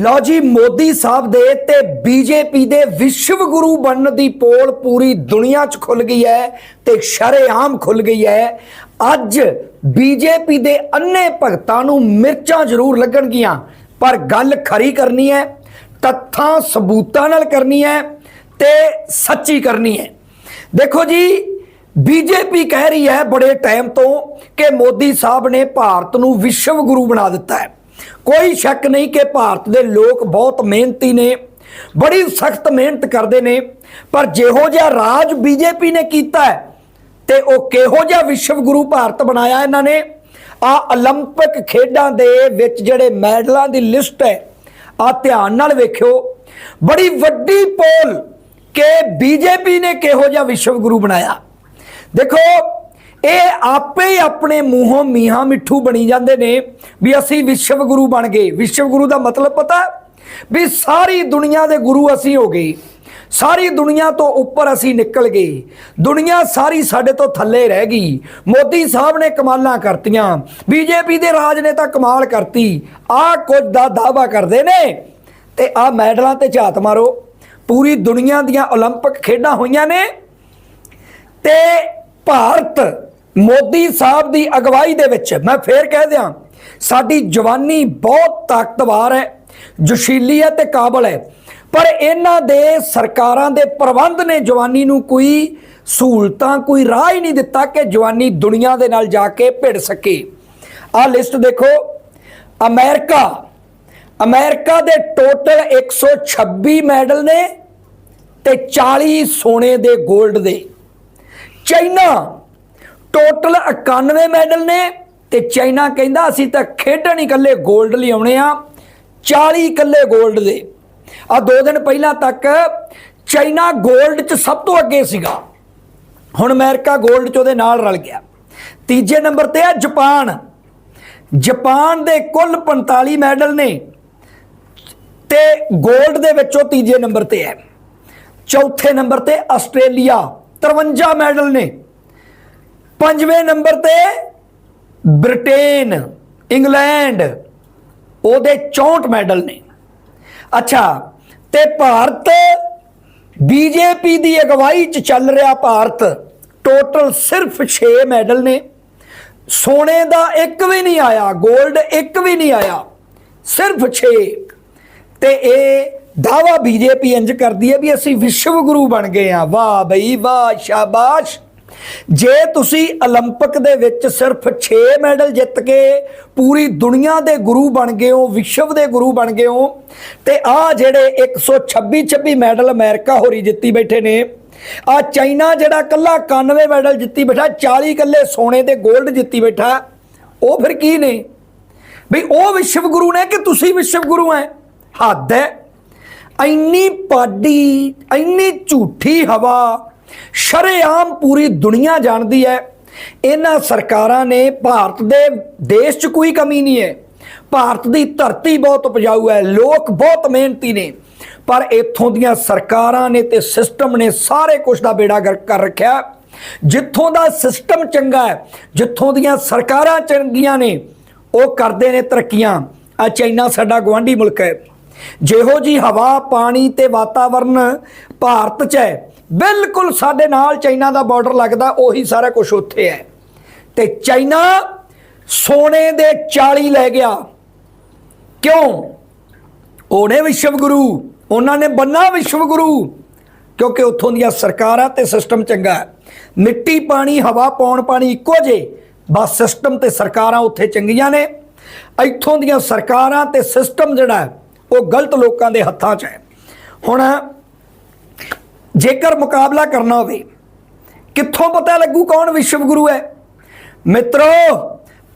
ਲਓ ਜੀ, ਮੋਦੀ ਸਾਹਿਬ ਦੇ ਤੇ ਬੀਜੇਪੀ ਦੇ ਵਿਸ਼ਵ ਗੁਰੂ ਬਣਨ ਦੀ ਪੋਲ ਪੂਰੀ ਦੁਨੀਆ 'ਚ ਖੁੱਲ ਗਈ ਹੈ ਤੇ ਸ਼ਰੇਆਮ ਖੁੱਲ ਗਈ ਹੈ। ਅੱਜ ਬੀਜੇਪੀ ਦੇ ਅੰਨੇ ਭਗਤਾਂ ਨੂੰ ਮਿਰਚਾਂ ਜ਼ਰੂਰ ਲੱਗਣਗੀਆਂ, ਪਰ ਗੱਲ ਖਰੀ ਕਰਨੀ ਹੈ, ਤੱਥਾਂ ਸਬੂਤਾਂ ਨਾਲ ਕਰਨੀ ਹੈ ਤੇ ਸੱਚੀ ਕਰਨੀ ਹੈ। ਦੇਖੋ ਜੀ, ਬੀਜੇਪੀ ਕਹਿ ਰਹੀ ਹੈ ਬੜੇ ਟਾਈਮ ਤੋਂ ਕਿ ਮੋਦੀ ਸਾਹਿਬ ਨੇ ਭਾਰਤ ਨੂੰ ਵਿਸ਼ਵ ਗੁਰੂ ਬਣਾ ਦਿੱਤਾ ਹੈ। ਕੋਈ ਸ਼ੱਕ ਨਹੀਂ ਕਿ ਭਾਰਤ ਦੇ ਲੋਕ ਬਹੁਤ ਮਿਹਨਤੀ ਨੇ ਬੜੀ ਸਖਤ ਮਿਹਨਤ ਕਰਦੇ ਨੇ ਪਰ ਜਿਹੋ ਜਿਹਾ ਰਾਜ ਬੀਜੇਪੀ ਨੇ ਕੀਤਾ ਹੈ ਤੇ ਉਹ ਕਿਹੋ ਜਿਹਾ ਵਿਸ਼ਵ ਗੁਰੂ ਭਾਰਤ ਬਣਾਇਆ ਇਹਨਾਂ ਨੇ ਆ 올림픽 ਖੇਡਾਂ ਦੇ ਵਿੱਚ ਜਿਹੜੇ ਮੈਡਲਾਂ ਦੀ ਲਿਸਟ ਹੈ ਆ ਧਿਆਨ ਨਾਲ ਵੇਖਿਓ ਬੜੀ ਵੱਡੀ ਪੋਲ ਕਿ ਬੀਜੇਪੀ ਨੇ ਕਿਹੋ ਜਿਹਾ ਵਿਸ਼ਵ ਗੁਰੂ ਬਣਾਇਆ ਦੇਖੋ ਇਹ ਆਪੇ ਹੀ ਆਪਣੇ ਮੂੰਹੋਂ ਮੀਹਾਂ ਮਿੱਠੂ ਬਣੀ ਜਾਂਦੇ ਨੇ ਵੀ ਅਸੀਂ ਵਿਸ਼ਵ ਗੁਰੂ ਬਣ ਗਏ ਵਿਸ਼ਵ ਗੁਰੂ ਦਾ ਮਤਲਬ ਪਤਾ ਵੀ ਸਾਰੀ ਦੁਨੀਆ ਦੇ ਗੁਰੂ ਅਸੀਂ ਹੋ ਗਏ ਸਾਰੀ ਦੁਨੀਆ ਤੋਂ ਉੱਪਰ ਅਸੀਂ ਨਿਕਲ ਗਏ ਦੁਨੀਆ ਸਾਰੀ ਸਾਡੇ ਤੋਂ ਥੱਲੇ ਰਹਿ ਗਈ ਮੋਦੀ ਸਾਹਿਬ ਨੇ ਕਮਾਲਾਂ ਕਰਤੀਆਂ ਬੀਜੇਪੀ ਦੇ ਰਾਜ ਨੇ ਤਾਂ ਕਮਾਲ ਕਰਤੀ ਆਹ ਕੁਝ ਦਾ ਦਾਵਾ ਕਰਦੇ ਨੇ ਤੇ ਆਹ ਮੈਡਲਾਂ ਤੇ ਝਾਤ ਮਾਰੋ ਪੂਰੀ ਦੁਨੀਆ ਦੀਆਂ 올림픽 ਖੇਡਾਂ ਹੋਈਆਂ ਨੇ ਤੇ ਭਾਰਤ ਮੋਦੀ ਸਾਹਿਬ ਦੀ ਅਗਵਾਈ ਦੇ ਵਿੱਚ ਮੈਂ ਫੇਰ ਕਹਿ ਦਿਆਂ, ਸਾਡੀ ਜਵਾਨੀ ਬਹੁਤ ਤਾਕਤਵਰ ਹੈ, ਜੋਸ਼ੀਲੀ ਹੈ ਤੇ ਕਾਬਲ ਹੈ, ਪਰ ਇਹਨਾਂ ਦੇ ਸਰਕਾਰਾਂ ਦੇ ਪ੍ਰਬੰਧ ਨੇ ਜਵਾਨੀ ਨੂੰ ਕੋਈ ਸਹੂਲਤਾਂ, ਕੋਈ ਰਾਹ ਹੀ ਨਹੀਂ ਦਿੱਤਾ ਕਿ ਜਵਾਨੀ ਦੁਨੀਆ ਦੇ ਨਾਲ ਜਾ ਕੇ ਭਿੜ ਸਕੇ। ਆਹ ਲਿਸਟ ਦੇਖੋ, ਅਮਰੀਕਾ ਅਮਰੀਕਾ ਦੇ ਟੋਟਲ 126 ਮੈਡਲ ਨੇ ਤੇ 40 ਸੋਨੇ ਦੇ 골ਡ ਦੇ। ਚਾਈਨਾ ਟੋਟਲ 91 ਮੈਡਲ ਨੇ ਤੇ ਚਾਈਨਾ ਕਹਿੰਦਾ ਅਸੀਂ ਤਾਂ ਖੇਡਣ ਹੀ ਇਕੱਲੇ 골ਡ ਲਈ ਆਉਣੇ ਆ 40 ਇਕੱਲੇ 골ਡ ਦੇ। ਆ ਦੋ ਦਿਨ ਪਹਿਲਾਂ ਤੱਕ ਚਾਈਨਾ 골ਡ 'ਚ ਸਭ ਤੋਂ ਅੱਗੇ ਸੀਗਾ। ਹੁਣ ਅਮਰੀਕਾ 골ਡ 'ਚ ਉਹਦੇ ਨਾਲ ਰਲ ਗਿਆ। ਤੀਜੇ ਨੰਬਰ ਤੇ ਆ ਜਾਪਾਨ। ਜਾਪਾਨ ਦੇ ਕੁੱਲ 45 ਮੈਡਲ ਨੇ ਤੇ 골ਡ ਦੇ ਵਿੱਚ ਉਹ ਤੀਜੇ ਨੰਬਰ ਤੇ ਹੈ। ਚੌਥੇ ਨੰਬਰ ਤੇ ਆਸਟ੍ਰੇਲੀਆ 53 ਮੈਡਲ ਨੇ। ਪੰਜਵੇਂ ਨੰਬਰ ਤੇ ਬ੍ਰਿਟੇਨ, ਇੰਗਲੈਂਡ, ਉਹਦੇ 64 ਮੈਡਲ ਨੇ। ਅੱਛਾ, ਤੇ ਭਾਰਤ ਬੀਜੇਪੀ ਦੀ ਅਗਵਾਈ ਚ ਚੱਲ ਰਿਹਾ ਭਾਰਤ ਟੋਟਲ ਸਿਰਫ 6 ਮੈਡਲ ਨੇ। ਸੋਨੇ ਦਾ ਇੱਕ ਵੀ ਨਹੀਂ ਆਇਆ 골ਡ ਇੱਕ ਵੀ ਨਹੀਂ ਆਇਆ, ਸਿਰਫ 6 ਤੇ ਇਹ ਦਾਵਾ ਬੀਜੇਪੀ ਇੰਜ ਕਰਦੀ ਹੈ ਵੀ ਅਸੀਂ ਵਿਸ਼ਵ ਗੁਰੂ ਬਣ ਗਏ ਆ ਵਾਹ ਬਈ, ਵਾਹ, ਸ਼ਾਬਾਸ਼। ਜੇ ਤੁਸੀਂ 올림픽 ਦੇ ਵਿੱਚ ਸਿਰਫ 6 ਮੈਡਲ ਜਿੱਤ ਕੇ ਪੂਰੀ ਦੁਨੀਆ ਦੇ ਗੁਰੂ ਬਣ ਗਏ ਹੋ, ਵਿਸ਼ਵ ਦੇ ਗੁਰੂ ਬਣ ਗਏ ਹੋ, ਤੇ ਆ ਜਿਹੜੇ 126 26 ਮੈਡਲ ਅਮਰੀਕਾ ਹੋਰੀ ਜਿੱਤੀ ਬੈਠੇ ਨੇ, ਆ ਚਾਈਨਾ ਜਿਹੜਾ ਕੱਲਾ 91 ਮੈਡਲ ਜਿੱਤੀ ਬੈਠਾ 40 ਇਕੱਲੇ ਸੋਨੇ ਦੇ 골ਡ ਜਿੱਤੀ ਬੈਠਾ, ਉਹ ਫਿਰ ਕੀ ਨੇ? ਵੀ ਉਹ ਵਿਸ਼ਵ ਗੁਰੂ ਨੇ ਕਿ ਤੁਸੀਂ ਵਿਸ਼ਵ ਗੁਰੂ ਐ? ਹੱਦ ਐ। ਇੰਨੀ ਪਾਡੀ, ਇੰਨੀ ਝੂਠੀ ਹਵਾ ਸ਼ਰੇਆਮ ਪੂਰੀ ਦੁਨੀਆ ਜਾਣਦੀ ਹੈ। ਇਹਨਾਂ ਸਰਕਾਰਾਂ ਨੇ ਭਾਰਤ ਦੇ ਦੇਸ਼ 'ਚ ਕੋਈ ਕਮੀ ਨਹੀਂ ਹੈ। ਭਾਰਤ ਦੀ ਧਰਤੀ ਬਹੁਤ ਉਪਜਾਊ ਹੈ, ਲੋਕ ਬਹੁਤ ਮਿਹਨਤੀ ਨੇ। ਪਰ ਇੱਥੋਂ ਦੀਆਂ ਸਰਕਾਰਾਂ ਨੇ ਤੇ ਸਿਸਟਮ ਨੇ ਸਾਰੇ ਕੁਝ ਦਾ ਬੇੜਾ ਗਰਕ ਕਰ ਰੱਖਿਆ। ਜਿੱਥੋਂ ਦਾ ਸਿਸਟਮ ਚੰਗਾ ਹੈ, ਜਿੱਥੋਂ ਦੀਆਂ ਸਰਕਾਰਾਂ ਚੰਗੀਆਂ ਨੇ, ਉਹ ਕਰਦੇ ਨੇ ਤਰੱਕੀਆਂ। ਆ ਚਾਈਨਾ ਸਾਡਾ ਗਵਾਂਢੀ ਮੁਲਕ ਹੈ। ਜਿਹੋ ਜੀ ਹਵਾ, ਪਾਣੀ ਤੇ ਵਾਤਾਵਰਨ ਭਾਰਤ 'ਚ ਹੈ ਬਿਲਕੁਲ ਸਾਡੇ ਨਾਲ ਚਾਈਨਾ ਦਾ ਬਾਰਡਰ ਲੱਗਦਾ, ਉਹੀ ਸਾਰਾ ਕੁਝ ਉੱਥੇ ਹੈ। ਤੇ ਚਾਈਨਾ ਸੋਨੇ ਦੇ 40 ਲੈ ਗਿਆ। ਕਿਉਂ? ਉਹਨੇ ਵਿਸ਼ਵ ਗੁਰੂ, ਉਹਨਾਂ ਨੇ ਬੰਨਾ ਵਿਸ਼ਵ ਗੁਰੂ, ਕਿਉਂਕਿ ਉੱਥੋਂ ਦੀਆਂ ਸਰਕਾਰਾਂ ਤੇ ਸਿਸਟਮ ਚੰਗਾ ਹੈ। ਮਿੱਟੀ ਪਾਣੀ, ਹਵਾ ਪੌਣ ਪਾਣੀ ਇੱਕੋ ਜੇ, ਬਸ ਸਿਸਟਮ ਤੇ ਸਰਕਾਰਾਂ ਉੱਥੇ ਚੰਗੀਆਂ ਨੇ। ਇੱਥੋਂ ਦੀਆਂ ਸਰਕਾਰਾਂ ਤੇ ਸਿਸਟਮ ਜਿਹੜਾ ਉਹ ਗਲਤ ਲੋਕਾਂ ਦੇ ਹੱਥਾਂ 'ਚ ਹੈ। ਹੁਣ ਜੇਕਰ ਮੁਕਾਬਲਾ ਕਰਨਾ ਹੋਵੇ, ਕਿੱਥੋਂ ਪਤਾ ਲੱਗੂ ਕੌਣ ਵਿਸ਼ਵ ਗੁਰੂ ਹੈ? ਮਿੱਤਰੋ,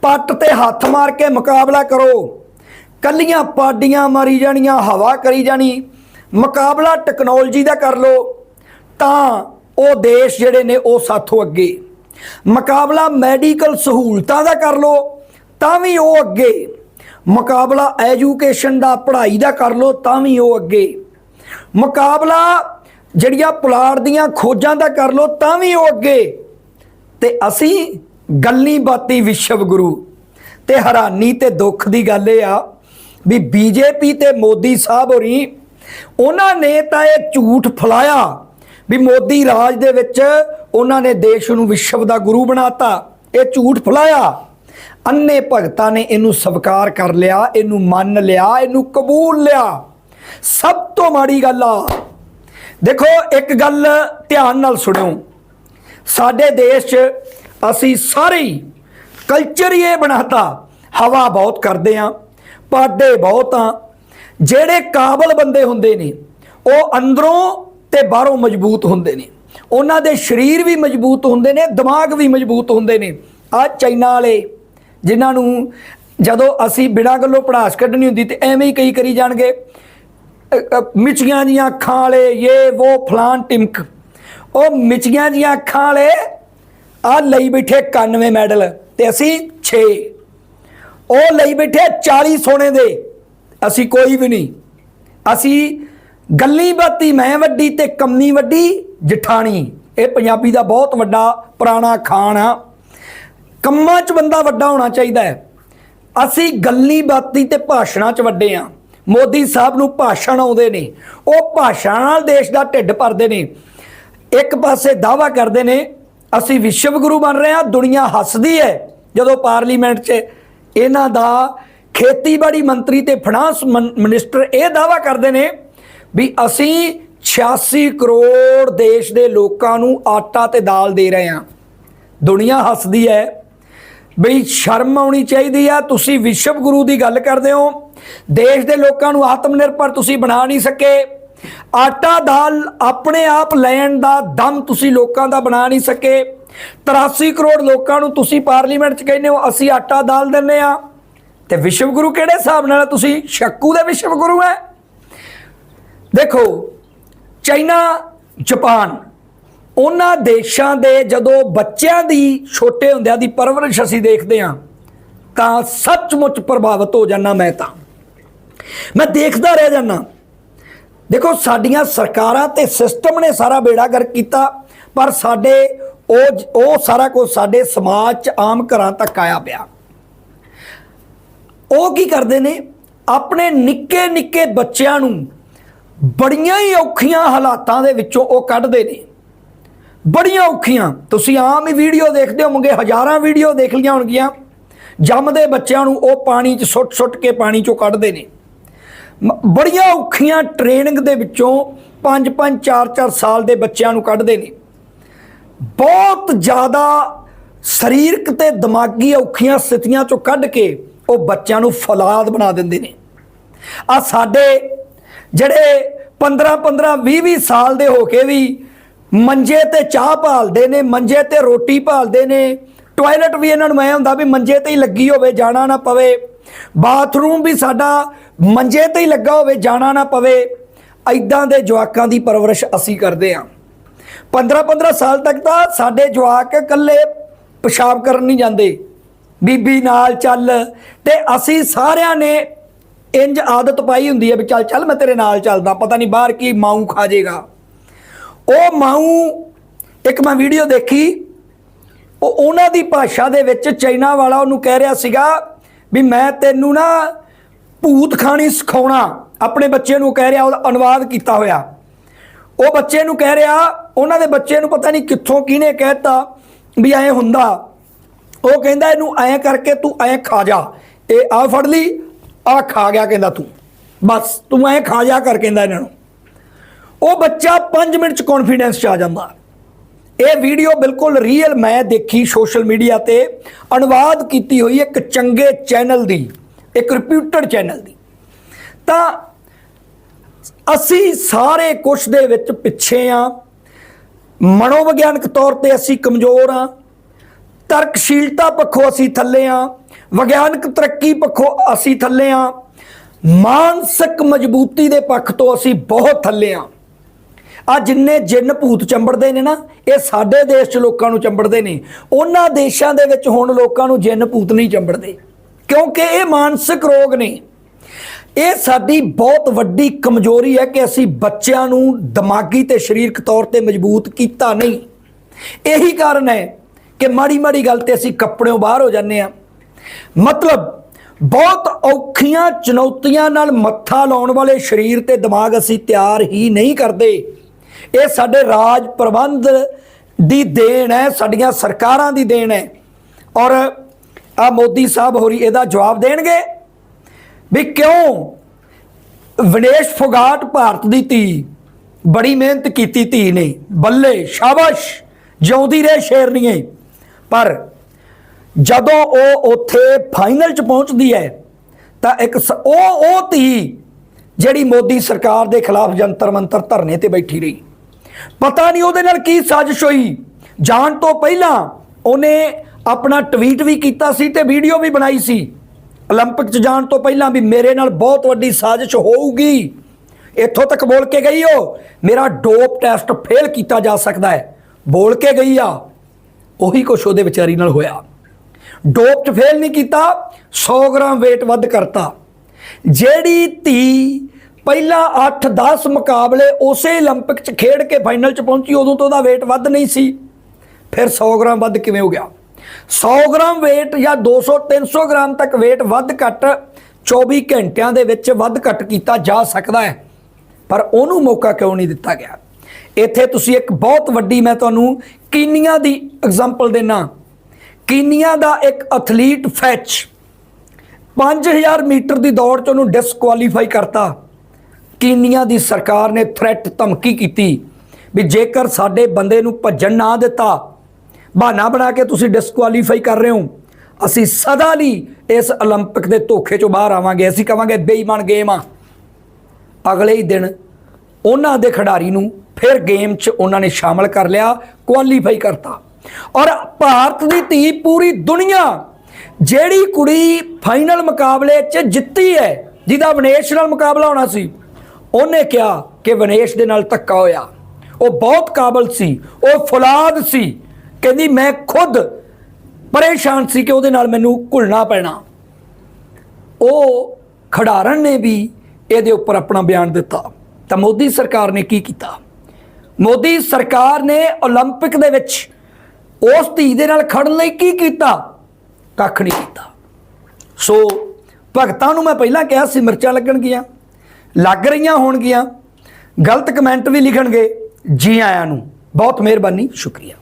ਪੱਟ ਤੇ ਹੱਥ ਮਾਰ ਕੇ ਮੁਕਾਬਲਾ ਕਰੋ। ਕੱਲੀਆਂ ਪਾਡੀਆਂ ਮਾਰੀ ਜਾਣੀਆਂ, ਹਵਾ ਕਰੀ ਜਾਣੀ, ਮੁਕਾਬਲਾ ਟੈਕਨੋਲੋਜੀ ਦਾ ਕਰ ਲੋ ਤਾਂ ਉਹ ਦੇਸ਼ ਜਿਹੜੇ ਨੇ, ਉਹ ਸਾਥੋਂ ਅੱਗੇ। ਮੁਕਾਬਲਾ ਮੈਡੀਕਲ ਸਹੂਲਤਾਂ ਦਾ ਕਰ ਲੋ ਤਾਂ ਵੀ ਉਹ ਅੱਗੇ। ਮੁਕਾਬਲਾ ਐਜੂਕੇਸ਼ਨ ਦਾ, ਪੜ੍ਹਾਈ ਦਾ ਕਰ ਲੋ ਤਾਂ ਵੀ ਉਹ ਅੱਗੇ। ਮੁਕਾਬਲਾ ਜਿਹੜੀਆਂ ਪੁਲਾੜ ਦੀਆਂ ਖੋਜਾਂ ਦਾ ਕਰ ਲੋ ਤਾਂ ਵੀ ਉਹ ਅੱਗੇ। ਤੇ ਅਸੀਂ ਗੱਲੀ ਬਾਤੀ ਵਿਸ਼ਵ ਗੁਰੂ। ਤੇ ਹੈਰਾਨੀ ਤੇ ਦੁੱਖ ਦੀ ਗੱਲ ਇਹ ਆ ਵੀ ਬੀਜੇਪੀ ਤੇ ਮੋਦੀ ਸਾਹਿਬ ਹੋਰੀ, ਉਹਨਾਂ ਨੇ ਤਾਂ ਇਹ ਝੂਠ ਫਲਾਇਆ ਵੀ ਮੋਦੀ ਰਾਜ ਦੇ ਵਿੱਚ ਉਹਨਾਂ ਨੇ ਦੇਸ਼ ਨੂੰ ਵਿਸ਼ਵ ਦਾ ਗੁਰੂ ਬਣਾਤਾ। ਇਹ ਝੂਠ ਫਲਾਇਆ। ਅੰਨੇ ਭਗਤਾਂ ਨੇ ਇਹਨੂੰ ਸਵੀਕਾਰ ਕਰ ਲਿਆ, ਇਹਨੂੰ ਮੰਨ ਲਿਆ, ਇਹਨੂੰ ਕਬੂਲ ਲਿਆ। ਸਭ ਤੋਂ ਮਾੜੀ ਗੱਲ ਆ ਦੇਖੋ, ਇੱਕ ਗੱਲ ਧਿਆਨ ਨਾਲ ਸੁਣਿਓ। ਸਾਡੇ ਦੇਸ਼ 'ਚ ਅਸੀਂ ਸਾਰੇ ਕਲਚਰ ਹੀ ਇਹ ਬਣਾਤਾ, ਹਵਾ ਬਹੁਤ ਕਰਦੇ ਆ, ਪਾਡੇ ਬਹੁਤ ਆ, ਜਿਹੜੇ ਕਾਬਲ ਬੰਦੇ ਹੁੰਦੇ ਨੇ, ਉਹ ਅੰਦਰੋਂ ਤੇ ਬਾਹਰੋਂ ਮਜ਼ਬੂਤ ਹੁੰਦੇ ਨੇ। ਉਹਨਾਂ ਦੇ ਸਰੀਰ ਵੀ ਮਜ਼ਬੂਤ ਹੁੰਦੇ ਨੇ, ਦਿਮਾਗ ਵੀ ਮਜ਼ਬੂਤ ਹੁੰਦੇ ਨੇ। ਆ ਚਾਈਨਾ ਵਾਲੇ, ਜਿਨ੍ਹਾਂ ਨੂੰ ਜਦੋਂ ਅਸੀਂ ਬਿਨਾਂ ਗੱਲੋਂ ਪੜਾਸ ਕੱਢਣੀ ਹੁੰਦੀ ਤੇ ਐਵੇਂ ਹੀ ਕਈ ਕਰੀ ਜਾਣਗੇ। ਮਿਚੀਆਂ ਦੀਆਂ ਅੱਖਾਂ ਵਾਲੇ ਇਹ ਉਹ ਫਲਾਨ ਟਿਮਕ। ਉਹ ਮਿਚੀਆਂ ਦੀਆਂ ਅੱਖਾਂ ਵਾਲੇ, ਆ ਲਈ ਬੈਠੇ 91 ਮੈਡਲ, ਤੇ ਅਸੀਂ 6 ਉਹ ਲਈ ਬੈਠੇ 40 ਸੋਨੇ ਦੇ, ਅਸੀਂ ਕੋਈ ਵੀ ਨਹੀਂ। ਅਸੀਂ ਗੱਲੀ ਬਾਤੀ, ਮੈਂ ਵੱਡੀ ਤੇ ਕੰਮੀ ਵੱਡੀ, ਜਠਾਣੀ। ਇਹ ਪੰਜਾਬੀ ਦਾ ਬਹੁਤ ਵੱਡਾ ਪੁਰਾਣਾ ਖਾਨ ਆ। ਕੰਮਾਂ 'ਚ ਬੰਦਾ ਵੱਡਾ ਹੋਣਾ ਚਾਹੀਦਾ ਹੈ। ਅਸੀਂ ਗੱਲੀ ਬਾਤੀ ਤੇ ਭਾਸ਼ਣਾਂ 'ਚ ਵੱਡੇ ਆ। ਮੋਦੀ ਸਾਹਿਬ ਨੂੰ ਭਾਸ਼ਣ ਆਉਂਦੇ ਨੇ, ਉਹ ਭਾਸ਼ਣ ਨਾਲ ਦੇਸ਼ ਦਾ ਢਿੱਡ ਭਰਦੇ ਨੇ। ਇੱਕ ਪਾਸੇ ਦਾਵਾ ਕਰਦੇ ਨੇ, ਅਸੀਂ ਵਿਸ਼ਵ ਗੁਰੂ ਬਣ ਰਹੇ ਹਾਂ, ਦੁਨੀਆ ਹੱਸਦੀ ਹੈ। ਜਦੋਂ ਪਾਰਲੀਮੈਂਟ 'ਚ ਇਹਨਾਂ ਦਾ ਖੇਤੀਬਾੜੀ ਮੰਤਰੀ ਤੇ ਫਾਈਨਾਂਸ ਮਨ- ਮਿਨਿਸਟਰ ਇਹ ਦਾਵਾ ਕਰਦੇ ਨੇ ਵੀ ਅਸੀਂ 86 ਕਰੋੜ ਦੇਸ਼ ਦੇ ਲੋਕਾਂ ਨੂੰ ਆਟਾ ਤੇ ਦਾਲ ਦੇ ਰਹੇ ਹਾਂ। ਦੁਨੀਆ ਹੱਸਦੀ ਹੈ ਬਈ ਸ਼ਰਮ ਆਉਣੀ ਚਾਹੀਦੀ ਆ, ਤੁਸੀਂ ਵਿਸ਼ਵ ਗੁਰੂ ਦੀ ਗੱਲ ਕਰਦੇ ਹੋ। ਦੇਸ਼ ਦੇ ਲੋਕਾਂ ਨੂੰ ਆਤਮ ਨਿਰਭਰ ਤੁਸੀਂ ਬਣਾ ਨਹੀਂ ਸਕੇ। ਆਟਾ ਦਾਲ ਆਪਣੇ ਆਪ ਲੈਣ ਦਾ ਦਮ ਤੁਸੀਂ ਲੋਕਾਂ ਦਾ ਬਣਾ ਨਹੀਂ ਸਕੇ। 83 ਕਰੋੜ ਲੋਕਾਂ ਨੂੰ ਤੁਸੀਂ ਪਾਰਲੀਮੈਂਟ 'ਚ ਕਹਿੰਦੇ ਹੋ, ਅਸੀਂ ਆਟਾ ਦਾਲ ਦਿੰਨੇ ਆ ਤੇ ਵਿਸ਼ਵ ਗੁਰੂ ਕਿਹੜੇ ਹਿਸਾਬ ਨਾਲ ਤੁਸੀਂ? ਸ਼ੱਕੂ ਦੇ ਵਿਸ਼ਵ ਗੁਰੂ ਹੈ। ਦੇਖੋ, ਚਾਈਨਾ, ਜਾਪਾਨ ਉਹਨਾਂ ਦੇਸ਼ਾਂ ਦੇ ਜਦੋਂ ਬੱਚਿਆਂ ਦੀ ਛੋਟੇ ਹੁੰਦਿਆਂ ਦੀ ਪਰਵਰਿਸ਼ ਅਸੀਂ ਦੇਖਦੇ ਹਾਂ, ਤਾਂ ਸੱਚਮੁੱਚ ਪ੍ਰਭਾਵਿਤ ਹੋ ਜਾਂਦਾ ਮੈਂ ਤਾਂ। ਮੈਂ ਦੇਖਦਾ ਰਹਿ ਜਾਂਦਾ। ਦੇਖੋ, ਸਾਡੀਆਂ ਸਰਕਾਰਾਂ ਤੇ ਸਿਸਟਮ ਨੇ ਸਾਰਾ ਬੇੜਾ ਗਰਕ ਕੀਤਾ, ਪਰ ਸਾਡੇ ਉਹ ਉਹ ਸਾਰਾ ਕੁਝ ਸਾਡੇ ਸਮਾਜ 'ਚ ਆਮ ਘਰਾਂ ਤੱਕ ਆਇਆ ਪਿਆ। ਉਹ ਕੀ ਕਰਦੇ ਨੇ? ਆਪਣੇ ਨਿੱਕੇ ਨਿੱਕੇ ਬੱਚਿਆਂ ਨੂੰ ਬੜੀਆਂ ਹੀ ਔਖੀਆਂ ਹਾਲਾਤਾਂ ਦੇ ਵਿੱਚੋਂ ਉਹ ਕੱਢਦੇ ਨੇ। ਬੜੀਆਂ ਔਖੀਆਂ। ਤੁਸੀਂ ਆਮ ਹੀ ਵੀਡੀਓ ਦੇਖਦੇ ਹੋਵੋਗੇ, ਹਜ਼ਾਰਾਂ ਵੀਡੀਓ ਦੇਖ ਲਈਆਂ ਹੋਣਗੀਆਂ। ਜੰਮਦੇ ਬੱਚਿਆਂ ਨੂੰ ਉਹ ਪਾਣੀ 'ਚ ਸੁੱਟ-ਸੁੱਟ ਕੇ ਪਾਣੀ 'ਚੋਂ ਕੱਢਦੇ ਨੇ। ਬੜੀਆਂ ਔਖੀਆਂ ਟ੍ਰੇਨਿੰਗ ਦੇ ਵਿੱਚੋਂ 5-5 4-4 ਸਾਲ ਦੇ ਬੱਚਿਆਂ ਨੂੰ ਕੱਢਦੇ ਨੇ। ਬਹੁਤ ਜ਼ਿਆਦਾ ਸਰੀਰਕ ਤੇ ਦਿਮਾਗੀ ਔਖੀਆਂ ਸਥਿਤੀਆਂ ਚੋਂ ਕੱਢ ਕੇ ਉਹ ਬੱਚਿਆਂ ਨੂੰ ਫਲਾਦ ਬਣਾ ਦਿੰਦੇ ਨੇ। ਆ ਸਾਡੇ ਜਿਹੜੇ 15 15 20 20 ਸਾਲ ਦੇ ਹੋ ਕੇ ਵੀ ਮੰਜੇ ਤੇ ਚਾਹ ਭਾਲਦੇ ਨੇ, ਮੰਜੇ ਤੇ ਰੋਟੀ ਭਾਲਦੇ ਨੇ। ਟਾਇਲਟ ਵੀ ਇਹਨਾਂ ਨੂੰ ਐ ਹੁੰਦਾ ਵੀ ਮੰਜੇ ਤੇ ਹੀ ਲੱਗੀ ਹੋਵੇ, ਜਾਣਾ ਨਾ ਪਵੇ। ਬਾਥਰੂਮ ਵੀ ਸਾਡਾ ਮੰਜੇ ਤੇ ਹੀ ਲੱਗਾ ਹੋਵੇ, ਜਾਣਾ ਨਾ ਪਵੇ। ਐਦਾਂ ਦੇ ਜਵਾਕਾਂ ਦੀ ਪਰਵਰਿਸ਼ ਅਸੀਂ ਕਰਦੇ ਹਾਂ 15 15 ਸਾਲ ਤੱਕ ਤਾਂ ਸਾਡੇ ਜਵਾਕ ਇਕੱਲੇ ਪਿਸ਼ਾਬ ਕਰਨ ਨਹੀਂ ਜਾਂਦੇ। ਬੀਬੀ ਨਾਲ ਚੱਲ ਤੇ ਅਸੀਂ ਸਾਰਿਆਂ ਨੇ ਇੰਜ ਆਦਤ ਪਾਈ ਹੁੰਦੀ ਹੈ ਵੀ ਚੱਲ ਚੱਲ ਮੈਂ ਤੇਰੇ ਨਾਲ ਚੱਲਦਾ, ਪਤਾ ਨਹੀਂ ਬਾਹਰ ਕੀ ਮਾਊ ਖਾ ਜੇਗਾ। ਉਹ ਮਾਊ, ਇੱਕ ਮੈਂ ਵੀਡੀਓ ਦੇਖੀ, ਉਹ ਉਹਨਾਂ ਦੀ ਭਾਸ਼ਾ ਦੇ ਵਿੱਚ ਚਾਈਨਾ ਵਾਲਾ ਉਹਨੂੰ ਕਹਿ ਰਿਹਾ ਸੀਗਾ ਵੀ ਮੈਂ ਤੈਨੂੰ ਨਾ ਭੂਤ ਖਾਣੀ ਸਿਖਾਉਣਾ। ਆਪਣੇ ਬੱਚੇ ਨੂੰ ਕਹਿ ਰਿਹਾ, ਉਹਦਾ ਅਨੁਵਾਦ ਕੀਤਾ ਹੋਇਆ। ਉਹ ਬੱਚੇ ਨੂੰ ਕਹਿ ਰਿਹਾ, ਉਹਨਾਂ ਦੇ ਬੱਚੇ ਨੂੰ ਪਤਾ ਨਹੀਂ ਕਿੱਥੋਂ ਕਿਹਨੇ ਕਹਿਤਾ ਵੀ ਐ ਹੁੰਦਾ। ਉਹ ਕਹਿੰਦਾ, ਇਹਨੂੰ ਐ ਕਰਕੇ ਤੂੰ ਐ ਖਾ ਜਾ। ਇਹ ਆ ਫੜ ਲਈ ਆ ਖਾ ਗਿਆ, ਕਹਿੰਦਾ ਤੂੰ। ਬਸ, ਤੂੰ ਐ ਖਾ ਜਾ ਕਰ, ਕਹਿੰਦਾ ਇਹਨਾਂ ਨੂੰ। ਉਹ ਬੱਚਾ 5 ਮਿੰਟ ਚ ਕੌਨਫੀਡੈਂਸ ਚ ਆ ਜਾਂਦਾ। ਇਹ ਵੀਡੀਓ ਬਿਲਕੁਲ ਰੀਅਲ ਮੈਂ ਦੇਖੀ ਸੋਸ਼ਲ ਮੀਡੀਆ ਤੇ। ਅਨੁਵਾਦ ਕੀਤੀ ਹੋਈ ਇੱਕ ਚੰਗੇ ਚੈਨਲ ਦੀ, ਇੱਕ ਰਿਪਿਊਟਡ ਚੈਨਲ ਦੀ। ਤਾਂ ਅਸੀਂ ਸਾਰੇ ਕੁਛ ਦੇ ਵਿੱਚ ਪਿੱਛੇ ਆ। ਮਨੋਵਿਗਿਆਨਕ ਤੌਰ ਤੇ ਅਸੀਂ ਕਮਜ਼ੋਰ ਆ। ਤਰਕਸ਼ੀਲਤਾ ਪੱਖੋਂ ਅਸੀਂ ਥੱਲੇ ਆ। ਵਿਗਿਆਨਕ ਤਰੱਕੀ ਪੱਖੋਂ ਅਸੀਂ ਥੱਲੇ ਆ। ਮਾਨਸਿਕ ਮਜ਼ਬੂਤੀ ਦੇ ਪੱਖ ਤੋਂ ਅਸੀਂ ਬਹੁਤ ਥੱਲੇ ਆ। ਆ ਜਿੰਨੇ ਜਿੰਨ ਭੂਤ ਚੰਬੜਦੇ ਨੇ ਨਾ, ਇਹ ਸਾਡੇ ਦੇਸ਼ 'ਚ ਲੋਕਾਂ ਨੂੰ ਚੰਬੜਦੇ ਨੇ। ਉਹਨਾਂ ਦੇਸ਼ਾਂ ਦੇ ਵਿੱਚ ਹੁਣ ਲੋਕਾਂ ਨੂੰ ਜਿੰਨ ਭੂਤ ਨਹੀਂ ਚੰਬੜਦੇ। ਕਿਉਂਕਿ ਇਹ ਮਾਨਸਿਕ ਰੋਗ ਨੇ। ਇਹ ਸਾਡੀ ਬਹੁਤ ਵੱਡੀ ਕਮਜ਼ੋਰੀ ਹੈ ਕਿ ਅਸੀਂ ਬੱਚਿਆਂ ਨੂੰ ਦਿਮਾਗੀ ਤੇ ਸਰੀਰਕ ਤੌਰ ਤੇ ਮਜ਼ਬੂਤ ਕੀਤਾ ਨਹੀਂ। ਇਹੀ ਕਾਰਨ ਹੈ ਕਿ ਮਾੜੀ ਮਾੜੀ ਗੱਲ ਤੇ ਅਸੀਂ ਕੱਪੜਿਓਂ ਬਾਹਰ ਹੋ ਜਾਂਦੇ ਆ ਮਤਲਬ ਬਹੁਤ ਔਖੀਆਂ ਚੁਣੌਤੀਆਂ ਨਾਲ ਮੱਥਾ ਲਾਉਣ ਵਾਲੇ ਸਰੀਰ ਤੇ ਦਿਮਾਗ ਅਸੀਂ ਤਿਆਰ ਹੀ ਨਹੀਂ ਕਰਦੇ। ਇਹ ਸਾਡੇ ਰਾਜ ਪ੍ਰਬੰਧ ਦੀ ਦੇਣ ਹੈ, ਸਾਡੀਆਂ ਸਰਕਾਰਾਂ ਦੀ ਦੇਣ ਹੈ। ਔਰ ਆ ਮੋਦੀ ਸਾਹਿਬ ਹੋਰੀ ਇਹਦਾ ਜਵਾਬ ਦੇਣਗੇ ਵੀ ਕਿਉਂ ਵਿਨੇਸ਼ ਫੋਗਾਟ ਭਾਰਤ ਦੀ ਧੀ ਬੜੀ ਮਿਹਨਤ ਕੀਤੀ ਧੀ ਨੇ, ਬੱਲੇ, ਸ਼ਾਬਾਸ਼, ਜਿਉਂਦੀ ਰਹੇ ਸ਼ੇਰਨੀਏ ਪਰ ਜਦੋਂ ਉਹ ਉੱਥੇ ਫਾਈਨਲ ਚ ਪਹੁੰਚਦੀ ਹੈ, ਤਾਂ ਇੱਕ ਸ- ਉਹ ਉਹ ਧੀ ਜਿਹੜੀ ਮੋਦੀ ਸਰਕਾਰ ਦੇ ਖਿਲਾਫ ਜੰਤਰ ਮੰਤਰ ਧਰਨੇ ਤੇ ਬੈਠੀ ਰਹੀ। ਪਤਾ ਨਹੀਂ ਉਹਦੇ ਨਾਲ ਕੀ ਸਾਜ਼ਿਸ਼ ਹੋਈ ਜਾਣ ਤੋਂ ਪਹਿਲਾਂ ਉਹਨੇ ਆਪਣਾ ਟਵੀਟ ਵੀ ਕੀਤਾ ਸੀ ਤੇ ਵੀਡੀਓ ਵੀ ਬਣਾਈ ਸੀ 올림픽 ਚ ਜਾਣ ਤੋਂ ਪਹਿਲਾਂ ਵੀ ਮੇਰੇ ਨਾਲ ਬਹੁਤ ਵੱਡੀ ਸਾਜ਼ਿਸ਼ ਹੋਊਗੀ ਇੱਥੋਂ ਤੱਕ ਬੋਲ ਕੇ ਗਈ ਉਹ ਮੇਰਾ ਡੋਪ ਟੈਸਟ ਫੇਲ ਕੀਤਾ ਜਾ ਸਕਦਾ ਹੈ ਬੋਲ ਕੇ ਗਈ ਆ ਉਹੀ ਕੁਛ ਉਹਦੇ ਵਿਚਾਰੀ ਨਾਲ ਹੋਇਆ ਡੋਪ ਚ ਫੇਲ ਨਹੀਂ ਕੀਤਾ 100 ਗ੍ਰਾਮ weight ਵੱਧ ਕਰਤਾ ਜਿਹੜੀ ਧੀ ਪਹਿਲਾਂ 8-10 ਮੁਕਾਬਲੇ ਉਸੇ 올림픽 ਚ ਖੇਡ ਕੇ ਫਾਈਨਲ ਚ ਪਹੁੰਚੀ ਉਦੋਂ ਤੋਂ ਉਹਦਾ weight ਵੱਧ ਨਹੀਂ ਸੀ ਫਿਰ 100 ਗ੍ਰਾਮ ਵੱਧ ਕਿਵੇਂ ਹੋ ਗਿਆ 100 ਗ੍ਰਾਮ weight ਜਾਂ 200-300 ਗ੍ਰਾਮ ਤੱਕ weight ਵੱਧ ਘੱਟ 24 ਘੰਟਿਆਂ ਦੇ ਵਿੱਚ ਵੱਧ ਘੱਟ ਕੀਤਾ ਜਾ ਸਕਦਾ ਹੈ ਪਰ ਉਹਨੂੰ ਮੌਕਾ ਕਿਉਂ ਨਹੀਂ ਦਿੱਤਾ ਗਿਆ ਇੱਥੇ ਤੁਸੀਂ ਇੱਕ ਬਹੁਤ ਵੱਡੀ ਮੈਂ ਤੁਹਾਨੂੰ ਕੀਨੀਆ ਦੀ ਐਗਜ਼ਾਮਪਲ ਦੇਣਾ ਕੀਨੀਆ ਦਾ ਇੱਕ ਐਥਲੀਟ ਫੈਚ 5000 ਮੀਟਰ ਦੀ ਦੌੜ ਚ ਉਹਨੂੰ ਡਿਸਕੁਆਲੀਫਾਈ ਕਰਤਾ ਕੀਨੀਆ ਦੀ ਸਰਕਾਰ ਨੇ ਥ੍ਰੈਟ ਧਮਕੀ ਕੀਤੀ ਵੀ ਜੇਕਰ ਸਾਡੇ ਬੰਦੇ ਨੂੰ ਭੱਜਣ ਨਾ ਦਿੱਤਾ ਬਹਾਨਾ ਬਣਾ ਕੇ ਤੁਸੀਂ ਡਿਸਕੁਆਲੀਫਾਈ ਕਰ ਰਹੇ ਹੋ ਅਸੀਂ ਸਦਾ ਲਈ ਇਸ 올림픽 ਦੇ ਧੋਖੇ ਚੋਂ ਬਾਹਰ ਆਵਾਂਗੇ ਅਸੀਂ ਕਵਾਂਗੇ ਬੇਈਮਾਨ ਗੇਮ ਆ ਅਗਲੇ ਹੀ ਦਿਨ ਉਹਨਾਂ ਦੇ ਖਿਡਾਰੀ ਨੂੰ ਫਿਰ ਗੇਮ 'ਚ ਉਹਨਾਂ ਨੇ ਸ਼ਾਮਲ ਕਰ ਲਿਆ ਕੁਆਲੀਫਾਈ ਕਰਤਾ ਔਰ ਭਾਰਤ ਦੀ ਧੀ ਪੂਰੀ ਦੁਨੀਆ ਜਿਹੜੀ ਕੁੜੀ ਫਾਈਨਲ ਮੁਕਾਬਲੇ 'ਚ ਜਿੱਤੀ ਹੈ ਜਿਹਦਾ ਵਿਨੇਸ਼ ਨਾਲ ਮੁਕਾਬਲਾ ਹੋਣਾ ਸੀ ਉਹਨੇ ਕਿਹਾ ਕਿ ਵਿਨੇਸ਼ ਦੇ ਨਾਲ ਧੱਕਾ ਹੋਇਆ ਉਹ ਬਹੁਤ ਕਾਬਲ ਸੀ ਉਹ ਫੁਲਾਦ ਸੀ ਕਹਿੰਦੀ ਮੈਂ ਖੁਦ ਪਰੇਸ਼ਾਨ ਸੀ ਕਿ ਉਹਦੇ ਨਾਲ ਮੈਨੂੰ ਘੁਲਣਾ ਪੈਣਾ ਉਹ ਖਿਡਾਰਨ ਨੇ ਵੀ ਇਹਦੇ ਉੱਪਰ ਆਪਣਾ ਬਿਆਨ ਦਿੱਤਾ ਤਾਂ ਮੋਦੀ ਸਰਕਾਰ ਨੇ ਕੀ ਕੀਤਾ ਮੋਦੀ ਸਰਕਾਰ ਨੇ 올림픽 ਦੇ ਵਿੱਚ ਉਸ ਧੀ ਦੇ ਨਾਲ ਖੜਨ ਲਈ ਕੀ ਕੀਤਾ ਕੱਖ ਨਹੀਂ ਕੀਤਾ ਸੋ ਭਗਤਾਂ ਨੂੰ ਮੈਂ ਪਹਿਲਾਂ ਕਿਹਾ ਸੀ ਮਿਰਚਾਂ ਲੱਗਣਗੀਆਂ ਲੱਗ ਰਹੀਆਂ ਹੋਣਗੀਆਂ। ਗਲਤ ਕਮੈਂਟ ਵੀ ਲਿਖਣਗੇ। ਜੀ ਆਇਆਂ ਨੂੰ। ਬਹੁਤ ਮਿਹਰਬਾਨੀ। ਸ਼ੁਕਰੀਆ।